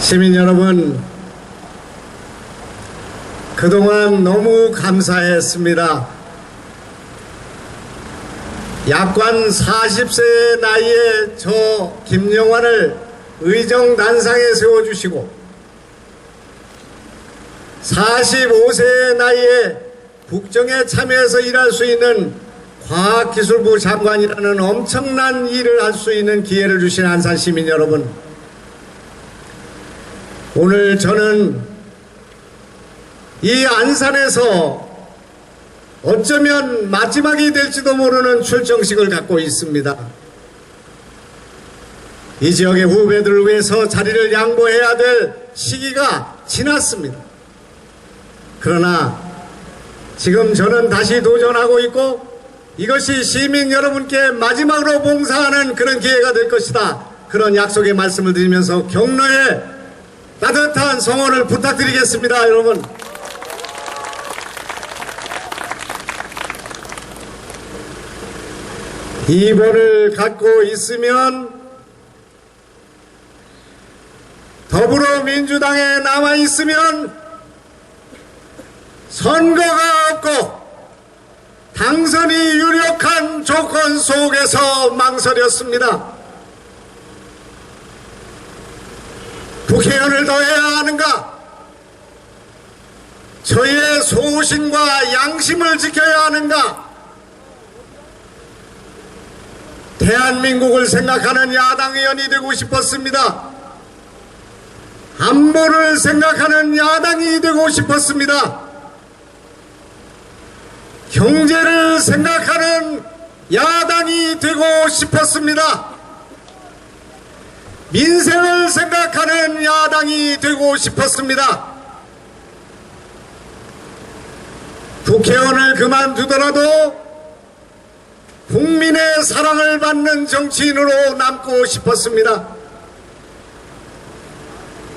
시민 여러분, 그동안 너무 감사했습니다. 약관 40세 나이에 저 김영환을 의정 단상에 세워주시고 45세 나이에 국정에 참여해서 일할 수 있는 과학기술부 장관이라는 엄청난 일을 할 수 있는 기회를 주신 안산 시민 여러분. 오늘 저는 이 안산에서 어쩌면 마지막이 될지도 모르는 출정식을 갖고 있습니다. 이 지역의 후배들을 위해서 자리를 양보해야 될 시기가 지났습니다. 그러나 지금 저는 다시 도전하고 있고 이것이 시민 여러분께 마지막으로 봉사하는 그런 기회가 될 것이다. 그런 약속의 말씀을 드리면서 경로에 따뜻한 성원을 부탁드리겠습니다, 여러분. 이번을 갖고 있으면 더불어민주당에 남아 있으면 선거가 없고 당선이 유력한 조건 속에서 망설였습니다. 국회의원을 더 해야 하는가? 저의 소신과 양심을 지켜야 하는가? 대한민국을 생각하는 야당 의원이 되고 싶었습니다. 안보를 생각하는 야당이 되고 싶었습니다. 경제를 생각하는 야당이 되고 싶었습니다. 민생을 생각하는 야당이 되고 싶었습니다. 국회의원을 그만두더라도 국민의 사랑을 받는 정치인으로 남고 싶었습니다.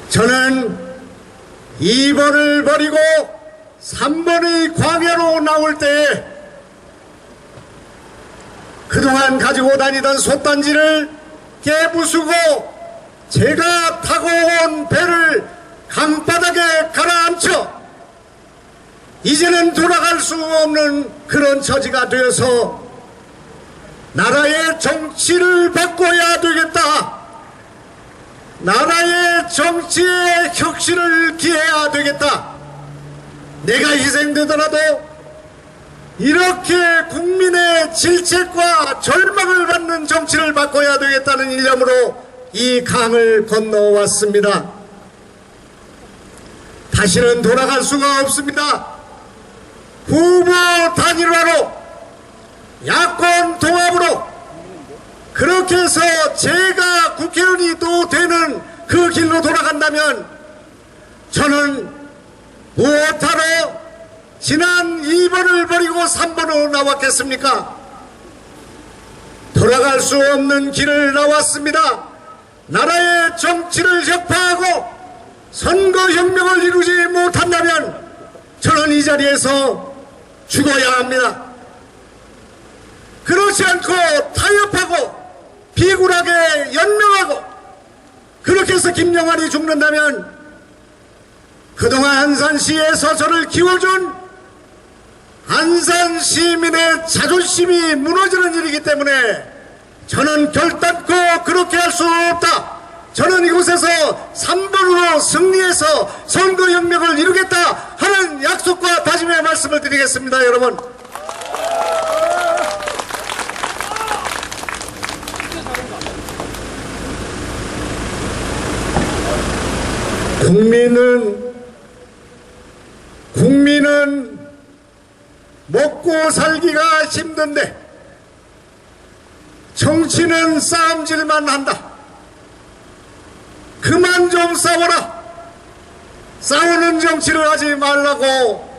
저는 2번을 버리고 3번의 광야로 나올 때에 그동안 가지고 다니던 솥단지를 깨부수고 제가 타고 온 배를 강바닥에 가라앉혀 이제는 돌아갈 수 없는 그런 처지가 되어서 나라의 정치를 바꿔야 되겠다. 나라의 정치의 혁신을 기해야 되겠다. 내가 희생되더라도 이렇게 국민의 질책과 절망을 받는 정치를 바꿔야 되겠다는 일념으로 이 강을 건너왔습니다. 다시는 돌아갈 수가 없습니다. 후보 단일화로 야권 통합으로 그렇게 해서 제가 국회의원이 또 되는 그 길로 돌아간다면 저는 무엇하러 지난 2번을 버리고 3번으로 나왔겠습니까? 돌아갈 수 없는 길을 나왔습니다. 나라의 정치를 혁파하고 선거혁명을 이루지 못한다면 저는 이 자리에서 죽어야 합니다. 그렇지 않고 타협하고 비굴하게 연명하고 그렇게 해서 김영환이 죽는다면 그동안 안산시에서 저를 키워준 안산 시민의 자존심이 무너지는 일이기 때문에 저는 결단코 그렇게 할 수 없다. 저는 이곳에서 3번으로 승리해서 선거혁명을 이루겠다 하는 약속과 다짐의 말씀을 드리겠습니다, 여러분. 국민은 국민은 먹고 살기가 힘든데 정치는 싸움질만 한다. 그만 좀 싸워라. 싸우는 정치를 하지 말라고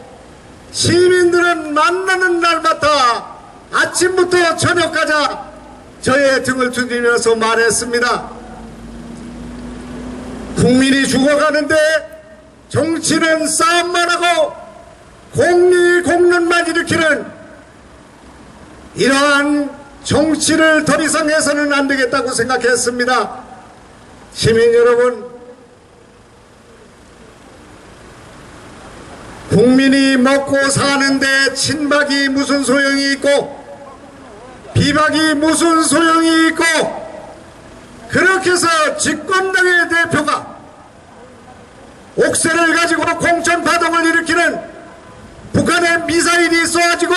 시민들은 만나는 날마다 아침부터 저녁까지 저의 등을 두드리면서 말했습니다. 국민이 죽어가는데 정치는 싸움만 하고 공리 공론만 일으키는 이러한 정치를 더 이상 해서는 안 되겠다고 생각했습니다. 시민 여러분, 국민이 먹고 사는데 친박이 무슨 소용이 있고 비박이 무슨 소용이 있고 그렇게 해서 집권당의 대표가 옥세를 가지고 공천 파동을 일으키는 북한의 미사일이 쏘아지고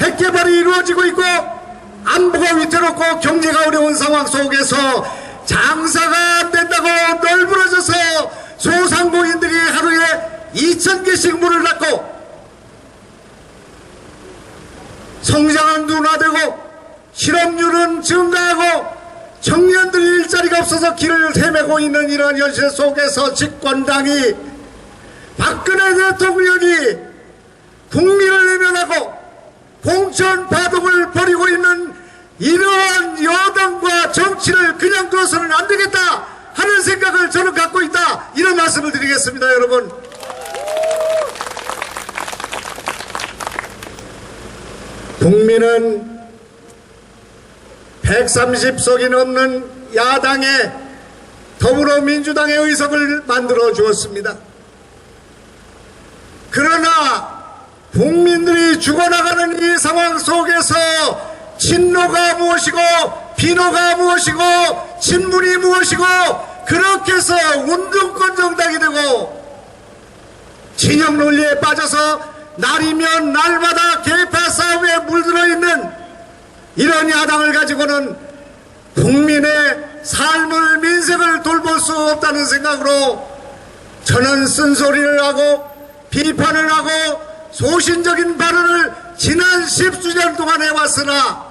핵개발이 이루어지고 있고 안보가 위태롭고 경제가 어려운 상황 속에서 장사가 안 된다고 널브러져서 소상공인들이 하루에 2천 개씩 문을 닫고 성장은 둔화되고 실업률은 증가하고 청년들이 일자리가 없어서 길을 헤매고 있는 이런 현실 속에서 집권당이 박근혜 대통령이 국민을 외면하고 공천 파동을 벌이고 있는 이러한 여당과 정치를 그냥 둬서는 안 되겠다 하는 생각을 저는 갖고 있다 이런 말씀을 드리겠습니다 여러분 국민은 130석이 넘는 야당의 더불어민주당의 의석을 만들어 주었습니다. 그러나 국민들이 죽어나가는 이 상황 속에서 친노가 무엇이고 비노가 무엇이고 친문이 무엇이고 그렇게 해서 운동권 정당이 되고 진영 논리에 빠져서 날이면 날마다 계파 싸움에 물들어 있는 이런 야당을 가지고는 국민의 삶을 민생을 돌볼 수 없다는 생각으로 저는 쓴소리를 하고 비판을 하고 소신적인 발언을 지난 십수년 동안 해왔으나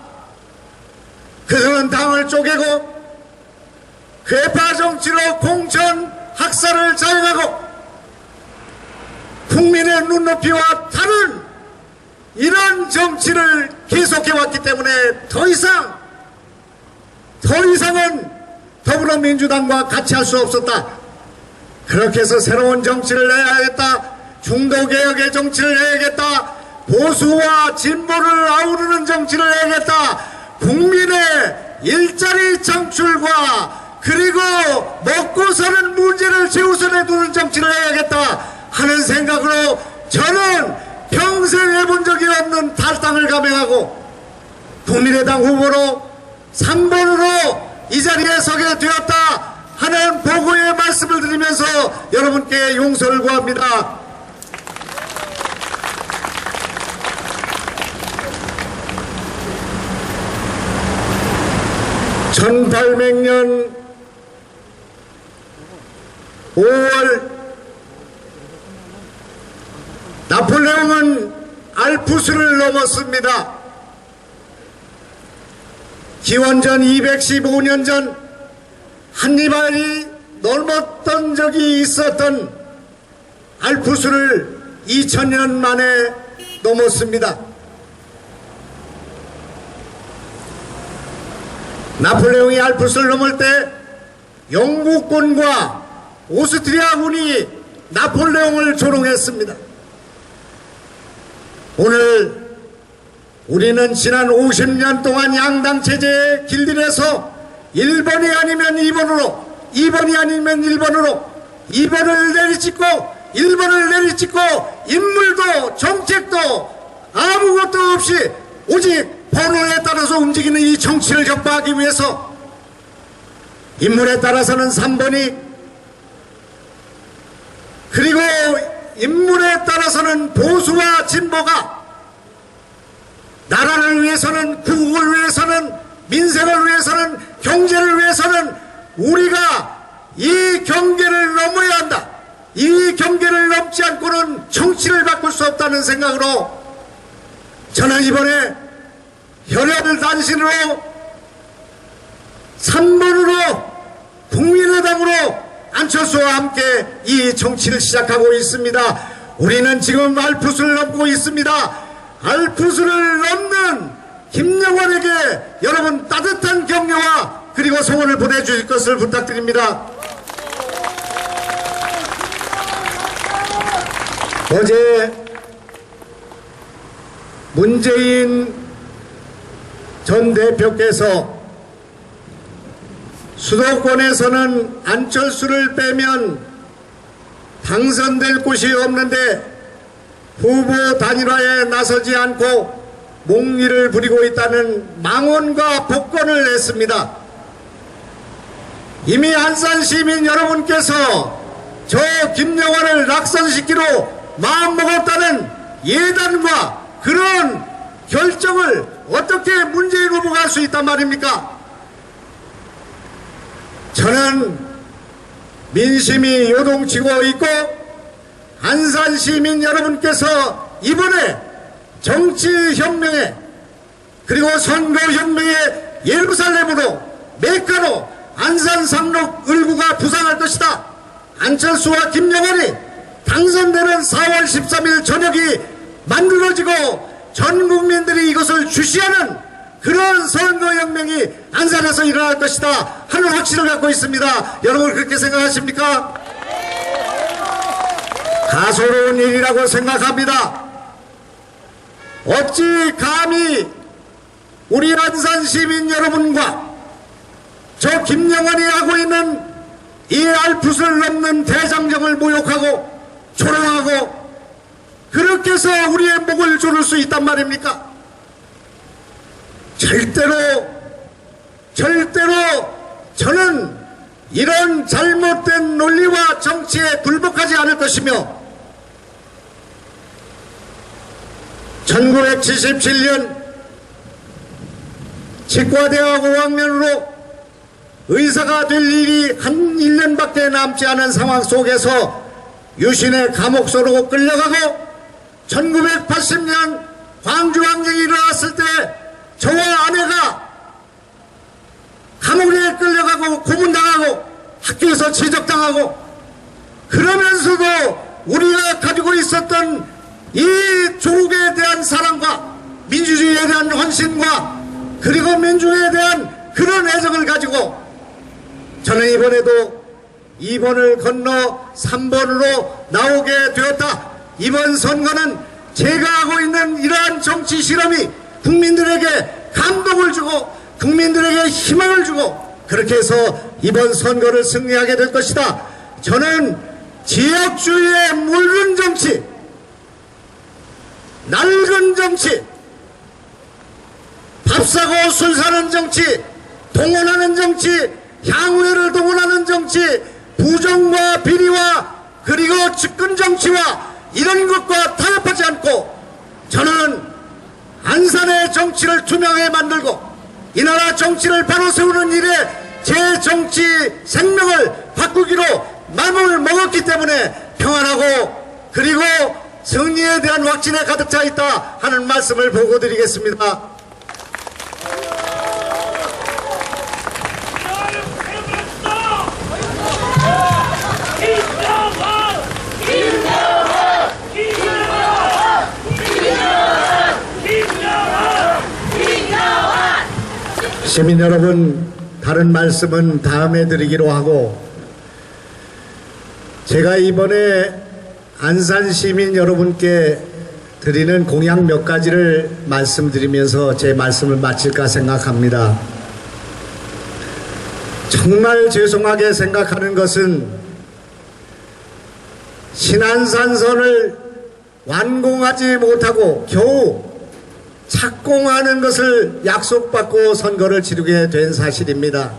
그들은 당을 쪼개고 괴파 정치로 공천 학살을 자행하고 국민의 눈높이와 다른 이런 정치를 계속해왔기 때문에 더 이상 더 이상은 더불어민주당과 같이 할 수 없었다. 그렇게 해서 새로운 정치를 내야겠다. 중도개혁의 정치를 해야겠다. 보수와 진보를 아우르는 정치를 해야겠다. 국민의 일자리 창출과 그리고 먹고 사는 문제를 최우선에 두는 정치를 해야겠다 하는 생각으로 저는 평생 해본 적이 없는 탈당을 감행하고 국민의당 후보로 3번으로 이 자리에 서게 되었다 하는 보고의 말씀을 드리면서 여러분께 용서를 구합니다. (1800년 5월) 나폴레옹은 알프스를 넘었습니다. 기원전 215년 전 한니발이 넘었던 적이 있었던 알프스를 2000년 만에 넘었습니다. 나폴레옹이 알프스를 넘을 때 영국군과 오스트리아군이 나폴레옹을 조롱했습니다. 오늘 우리는 지난 50년 동안 양당 체제에 길들여서 1번이 아니면 2번으로 2번이 아니면 1번으로 2번을 내리찍고 1번을 내리찍고 인물도 정책도 아무것도 없이 오직 번호에 따라서 움직이는 이 정치를 격파하기 위해서 인물에 따라서는 3번이 그리고 인물에 따라서는 보수와 진보가 나라를 위해서는 국국을 위해서는 민생을 위해서는 경제를 위해서는 우리가 이 경계를 넘어야 한다. 이 경계를 넘지 않고는 정치를 바꿀 수 없다는 생각으로 저는 이번에 혈혈 단신으로 3번으로 국민의당으로 안철수와 함께 이 정치를 시작하고 있습니다. 우리는 지금 알프스를 넘고 있습니다. 알프스를 넘는 김영환에게 여러분 따뜻한 격려와 그리고 소원을 보내주실 것을 부탁드립니다. 어제 문재인 전 대표께서 수도권에서는 안철수를 빼면 당선될 곳이 없는데 후보 단일화에 나서지 않고 몽리를 부리고 있다는 망언과 복권을 했습니다. 이미 안산 시민 여러분께서 저 김영환을 낙선시키로 마음먹었다는 예단과 그런 결정을 어떻게 문재인 후보가 할 수 있단 말입니까? 저는 민심이 요동치고 있고 안산 시민 여러분께서 이번에 정치혁명에 그리고 선거혁명의 예루살렘으로 메카로 안산 삼록 을구가 부상할 것이다. 안철수와 김영환이 당선되는 4월 13일 저녁이 만들어지고 전 국민들이 이것을 주시하는 그런 선거혁명이 안산에서 일어날 것이다 하는 확신을 갖고 있습니다. 여러분 그렇게 생각하십니까? 가소로운 일이라고 생각합니다. 어찌 감히 우리 안산 시민 여러분과 저 김영환이 하고 있는 이 알풋을 넘는 대장정을 모욕하고 조롱하고 그렇게 해서 우리의 목을 조를 수 있단 말입니까? 절대로 절대로 저는 이런 잘못된 논리와 정치에 굴복하지 않을 것이며 1977년 치과대학 5학년으로 의사가 될 일이 한 1년밖에 남지 않은 상황 속에서 유신의 감옥소로 끌려가고 1980년 광주 항쟁이 일어났을 때 저와 아내가 감옥에 끌려가고 고문당하고 학교에서 지적당하고 그러면서도 우리가 가지고 있었던 이 조국에 대한 사랑과 민주주의에 대한 헌신과 그리고 민주에 대한 그런 애정을 가지고 저는 이번에도 2번을 건너 3번으로 나오게 되었다. 이번 선거는 제가 하고 있는 이러한 정치 실험이 국민들에게 감동을 주고 국민들에게 희망을 주고 그렇게 해서 이번 선거를 승리하게 될 것이다. 저는 지역주의의 물른 정치, 낡은 정치, 밥 사고 술 사는 정치, 동원하는 정치, 향후회를 동원하는 정치, 부정과 비리와 그리고 측근 정치와 이런 것과 타협하지 않고 저는 안산의 정치를 투명하게 만들고 이 나라 정치를 바로 세우는 일에 제 정치 생명을 바꾸기로 마음을 먹었기 때문에 평안하고 그리고 승리에 대한 확신에 가득 차 있다 하는 말씀을 보고 드리겠습니다. 시민 여러분, 다른 말씀은 다음에 드리기로 하고, 제가 이번에 안산 시민 여러분께 드리는 공약 몇 가지를 말씀드리면서 제 말씀을 마칠까 생각합니다. 정말 죄송하게 생각하는 것은 신안산선을 완공하지 못하고 겨우 착공하는 것을 약속받고 선거를 치르게 된 사실입니다.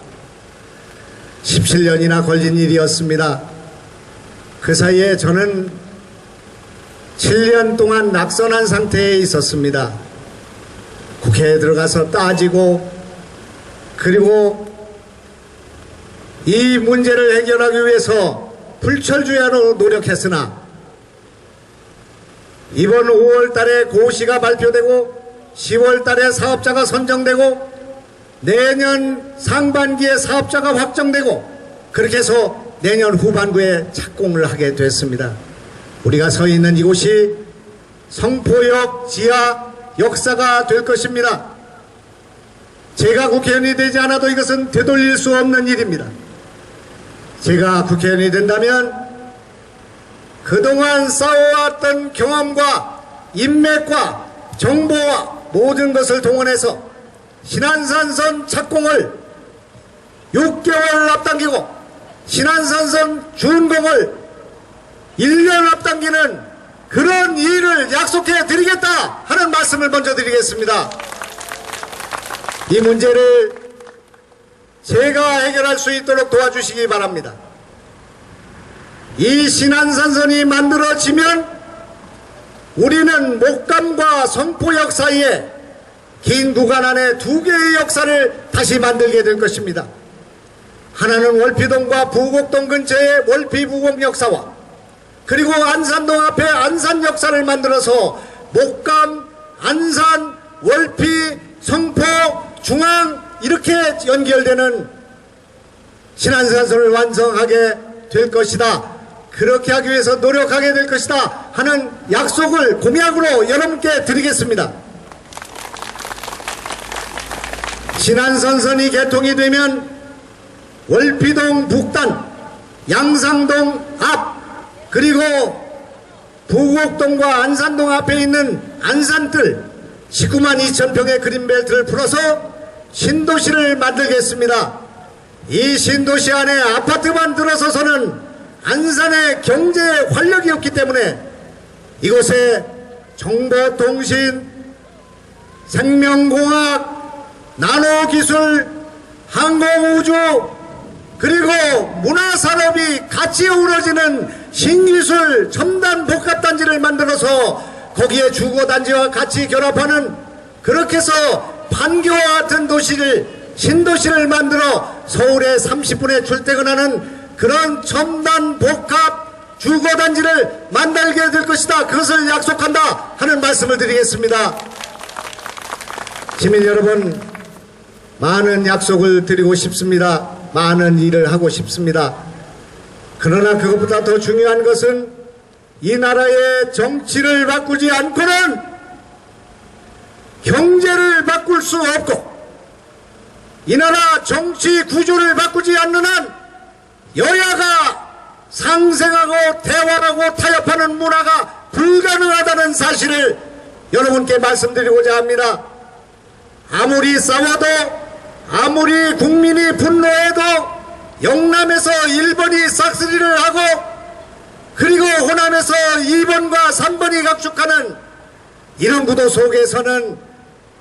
17년이나 걸린 일이었습니다. 그 사이에 저는 7년 동안 낙선한 상태에 있었습니다. 국회에 들어가서 따지고 그리고 이 문제를 해결하기 위해서 불철주야로 노력했으나 이번 5월 달에 고시가 발표되고 10월 달에 사업자가 선정되고 내년 상반기에 사업자가 확정되고 그렇게 해서 내년 후반부에 착공을 하게 됐습니다. 우리가 서 있는 이곳이 성포역 지하 역사가 될 것입니다. 제가 국회의원이 되지 않아도 이것은 되돌릴 수 없는 일입니다. 제가 국회의원이 된다면 그동안 쌓아왔던 경험과 인맥과 정보와 모든 것을 동원해서 신안산선 착공을 6개월 앞당기고 신안산선 준공을 1년 앞당기는 그런 일을 약속해 드리겠다 하는 말씀을 먼저 드리겠습니다. 이 문제를 제가 해결할 수 있도록 도와주시기 바랍니다. 이 신안산선이 만들어지면 우리는 목감과 성포역 사이에 긴 구간 안에 두 개의 역사를 다시 만들게 될 것입니다. 하나는 월피동과 부곡동 근처의 월피부곡 역사와 그리고 안산동 앞에 안산 역사를 만들어서 목감, 안산, 월피, 성포, 중앙 이렇게 연결되는 신안산선을 완성하게 될 것이다. 그렇게 하기 위해서 노력하게 될 것이다 하는 약속을 공약으로 여러분께 드리겠습니다. 신안선선이 개통이 되면 월피동 북단, 양상동 앞, 그리고 부곡동과 안산동 앞에 있는 안산뜰 19만 2천 평의 그린벨트를 풀어서 신도시를 만들겠습니다. 이 신도시 안에 아파트만 들어서서는 안산의 경제 활력이 없기 때문에 이곳에 정보통신, 생명공학, 나노기술, 항공우주, 그리고 문화산업이 같이 어우러지는 신기술 첨단 복합단지를 만들어서 거기에 주거단지와 같이 결합하는 그렇게 해서 판교와 같은 도시를 신도시를 만들어 서울에 30분에 출퇴근하는 그런 첨단 복합 주거단지를 만들게 될 것이다. 그것을 약속한다 하는 말씀을 드리겠습니다. 시민 여러분, 많은 약속을 드리고 싶습니다. 많은 일을 하고 싶습니다. 그러나 그것보다 더 중요한 것은 이 나라의 정치를 바꾸지 않고는 경제를 바꿀 수 없고 이 나라 정치 구조를 바꾸지 않는 한 여야가 상생하고 대화하고 타협하는 문화가 불가능하다는 사실을 여러분께 말씀드리고자 합니다. 아무리 싸워도 아무리 국민이 분노해도 영남에서 일본이 싹쓸이를 하고 그리고 호남에서 2번과 3번이 각축하는 이런 구도 속에서는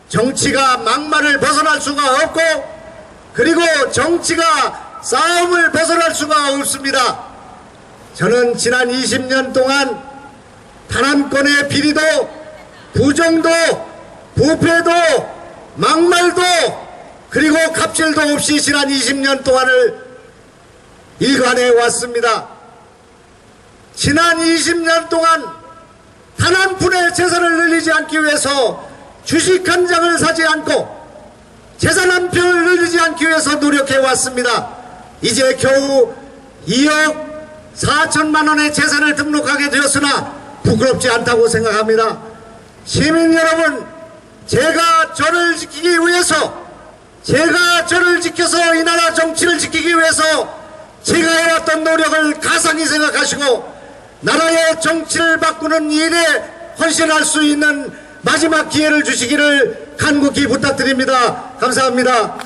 정치가 막말을 벗어날 수가 없고 그리고 정치가 싸움을 벗어날 수가 없습니다. 저는 지난 20년 동안 단 한 건의 비리도 부정도 부패도 막말도 그리고 갑질도 없이 지난 20년 동안을 일관해 왔습니다. 지난 20년 동안 단 한 푼의 재산을 늘리지 않기 위해서 주식 한 장을 사지 않고 재산 한 편을 늘리지 않기 위해서 노력해 왔습니다. 이제 겨우 2억 4천만 원의 재산을 등록하게 되었으나 부끄럽지 않다고 생각합니다. 시민 여러분, 제가 저를 지키기 위해서, 제가 저를 지켜서 이 나라 정치를 지키기 위해서 제가 해왔던 노력을 가상히 생각하시고 나라의 정치를 바꾸는 일에 헌신할 수 있는 마지막 기회를 주시기를 간곡히 부탁드립니다. 감사합니다.